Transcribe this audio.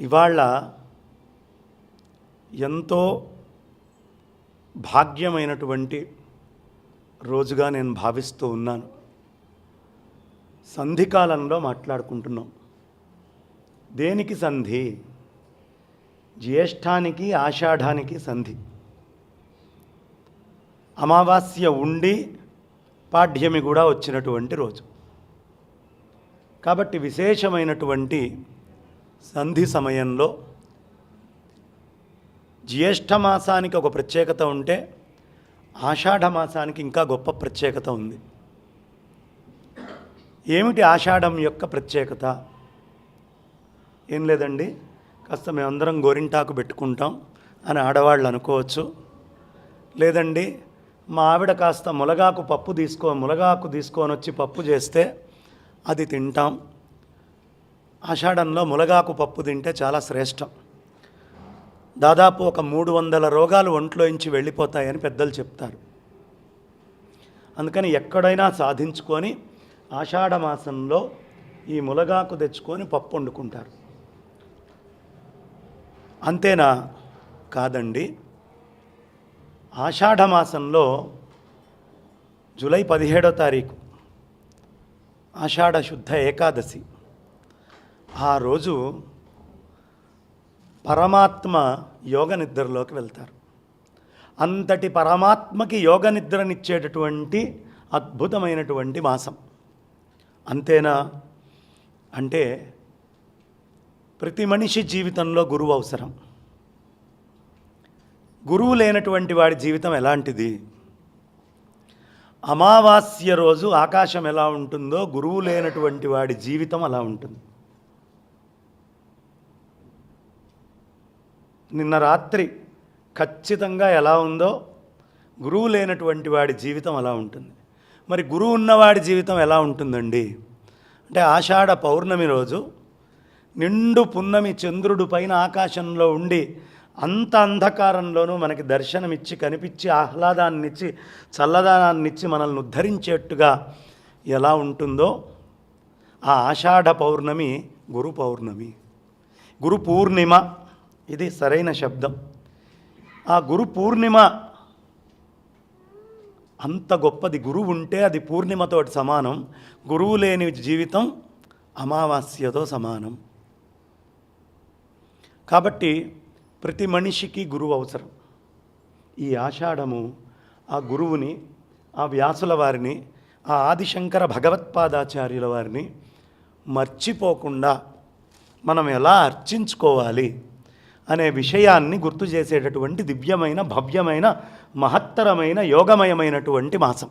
ఇవాళ ఎంతో భాగ్యమైనటువంటి రోజుగా నేను భావిస్తూ ఉన్నాను. సంధికాలంలో మాట్లాడుకుంటున్నాం. దేనికి సంధి? జ్యేష్ఠానికి ఆషాఢానికి సంధి. అమావాస్య ఉండి పాఠ్యమి కూడా వచ్చినటువంటి రోజు. కాబట్టి విశేషమైనటువంటి సంధి సమయంలో జ్యేష్ఠ మాసానికి ఒక ప్రత్యేకత ఉంటే ఆషాఢ మాసానికి ఇంకా గొప్ప ప్రత్యేకత ఉంది. ఏమిటి ఆషాఢం యొక్క ప్రత్యేకత? ఏం లేదండి కాస్త మేమందరం గోరింటాకు పెట్టుకుంటాం అని ఆడవాళ్ళు అనుకోవచ్చు. లేదండి మా ఆవిడ కాస్త ములగాకు పప్పు తీసుకో ములగాకు తీసుకొని వచ్చి పప్పు చేస్తే అది తింటాం. ఆషాఢంలో ములగాకు పప్పు తింటే చాలా శ్రేష్టం. దాదాపు ఒక మూడు వందల రోగాలు ఒంట్లోంచి వెళ్ళిపోతాయని పెద్దలు చెప్తారు. అందుకని ఎక్కడైనా సాధించుకొని ఆషాఢ మాసంలో ఈ ములగాకు తెచ్చుకొని పప్పు వండుకుంటారు. అంతేనా? కాదండి. ఆషాఢ మాసంలో జూలై పదిహేడో తారీఖు ఆషాఢ శుద్ధ ఏకాదశి. ఆ రోజు పరమాత్మ యోగ నిద్రలోకి వెళ్తారు. అంతటి పరమాత్మకి యోగ నిద్రనిచ్చేటటువంటి అద్భుతమైనటువంటి మాసం. అంతేనా? అంటే ప్రతి మనిషి జీవితంలో గురువు అవసరం. గురువు లేనటువంటి వాడి జీవితం ఎలాంటిది? అమావాస్య రోజు ఆకాశం ఎలా ఉంటుందో గురువు లేనటువంటి వాడి జీవితం అలా ఉంటుంది. నిన్న రాత్రి ఖచ్చితంగా ఎలా ఉందో గురువు లేనటువంటి వాడి జీవితం అలా ఉంటుంది. మరి గురువు ఉన్నవాడి జీవితం ఎలా ఉంటుందండి? అంటే ఆషాఢ పౌర్ణమి రోజు నిండు పున్నమి చంద్రుడు పైన ఆకాశంలో ఉండి అంత అంధకారంలోనూ మనకి దర్శనమిచ్చి కనిపించి ఆహ్లాదాన్నిచ్చి చల్లదానాన్నిచ్చి మనల్ని ఉద్ధరించేట్టుగా ఎలా ఉంటుందో ఆ ఆషాఢ పౌర్ణమి గురు పౌర్ణమి. గురు పూర్ణిమ ఇది సరైన శబ్దం. ఆ గురు పూర్ణిమ అంత గొప్పది గురువు ఉంటే అది పూర్ణిమతోటి సమానం. గురువు లేని జీవితం అమావాస్యతో సమానం. కాబట్టి ప్రతి మనిషికి గురువు అవసరం. ఈ ఆషాఢము ఆ గురువుని ఆ వ్యాసుల వారిని ఆ ఆదిశంకర భగవత్పాదాచార్యుల వారిని మర్చిపోకుండా మనం ఎలా అర్చించుకోవాలి? అనే విషయాన్ని గుర్తు చేసేటటువంటి దివ్యమైన భవ్యమైన మహత్తరమైన యోగమయమైనటువంటి మాసం.